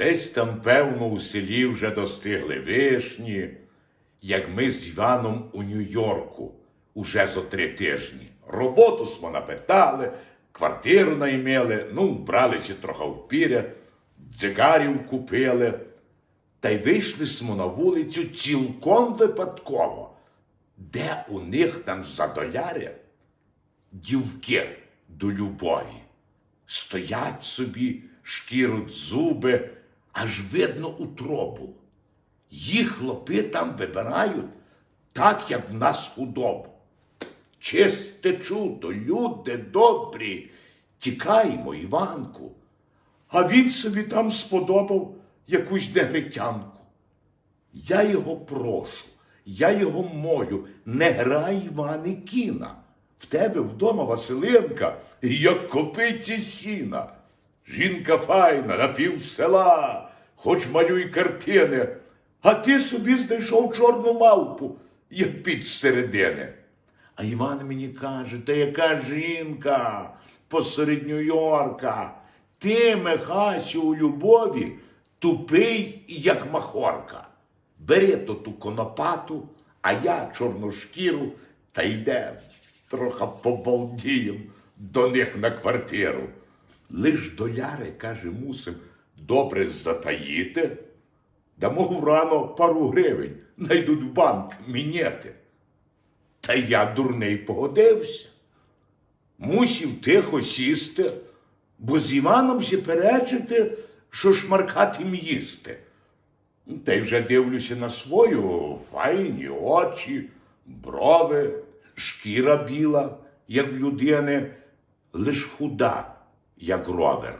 Десь там, певно, у селі вже достигли вишні, як ми з Іваном у Нью-Йорку уже зо три тижні. Роботу смо напитали, квартиру наймели, ну, вбралися трохи впіря, дзигарів купили. Та й вийшли смо на вулицю цілком випадково, де у них там за доляря дівки до любові. Стоять собі, шкіруть зуби, аж видно утробу. Їх хлопи там вибирають так, як в нас худобу. Чисте чудо, люди добрі, тікаємо, Іванку. А він собі там сподобав якусь негритянку. Я його прошу, я його молю, не грай Іване кіна. В тебе вдома Василинка, як копиці сіна. Жінка файна, на пів села, хоч малюй картини, а ти собі знайшов чорну мавпу, як під середини. А Іван мені каже, та яка жінка посеред Нью-Йорка? Ти, Михасю, у любові тупий, як махорка. Бери то ту конопату, а я чорну шкіру, та йде трохи побалдієм до них на квартиру. Лиш доляри, каже, мусим добре затаїти. Дамо рано пару гривень, найдуть в банк мінети. Та я дурний погодився. Мусів тихо сісти, бо з Іваном ще перечити, що шмаркатим їсти. Та й вже дивлюся на свою файні очі, брови, шкіра біла, як в людини, лиш худа, як ровер.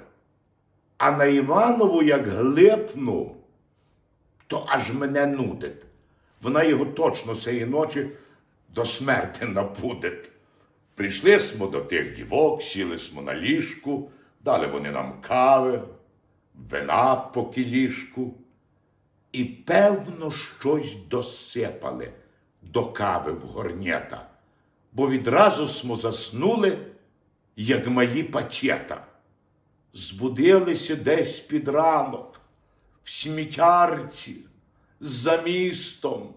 А на Іванову, як глипну, то аж мене нудить. Вона його точно цієї ночі до смерти напудить. Прийшли смо до тих дівок, сіли смо на ліжку, дали вони нам кави, вина по кілішку. І певно щось досипали до кави в горнєта, бо відразу смо заснули, як малі пачета. Збудилися десь під ранок, в сміттярці, за містом,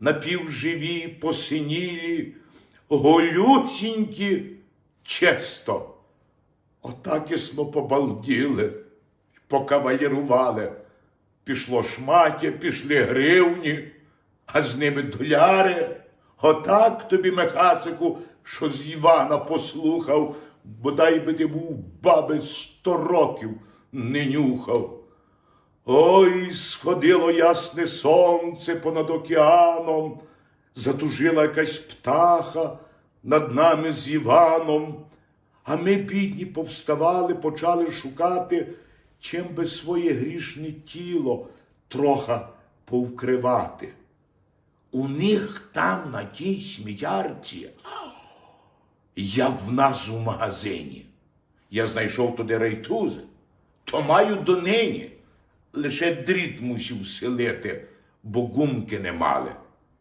напівживі, посинілі, голюсінькі, чисто. Отак і смо побалділи, покавалірували. Пішло шмаття, пішли гривні, а з ними доляри. Отак тобі, Михасику, що з Івана послухав, бодай би ти був баби сто років не нюхав. Ой, сходило ясне сонце понад океаном, затужила якась птаха над нами з Іваном. А ми, бідні, повставали, почали шукати, чим би своє грішне тіло троха повкривати. У них там на тій сміттярці, як в нас у магазині. Я знайшов туди рейтузи, то маю донині. Лише дріт мусів селити, бо гумки не мали.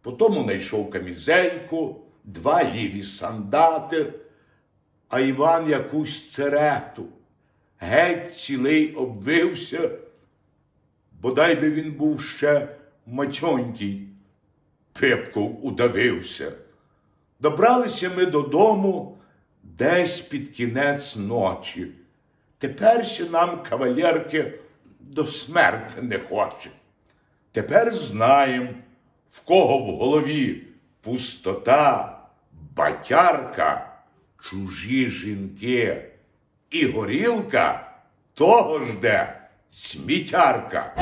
Потому знайшов камізельку, два ліві сандати, а Іван якусь церету. Геть цілий обвився, бодай би він був ще мацьонький, пипку удавився. Добралися ми додому десь під кінець ночі. Тепер ще нам кавалерки до смерти не хоче. Тепер знаємо, в кого в голові пустота, батярка, чужі жінки і горілка того ж де сміттярка.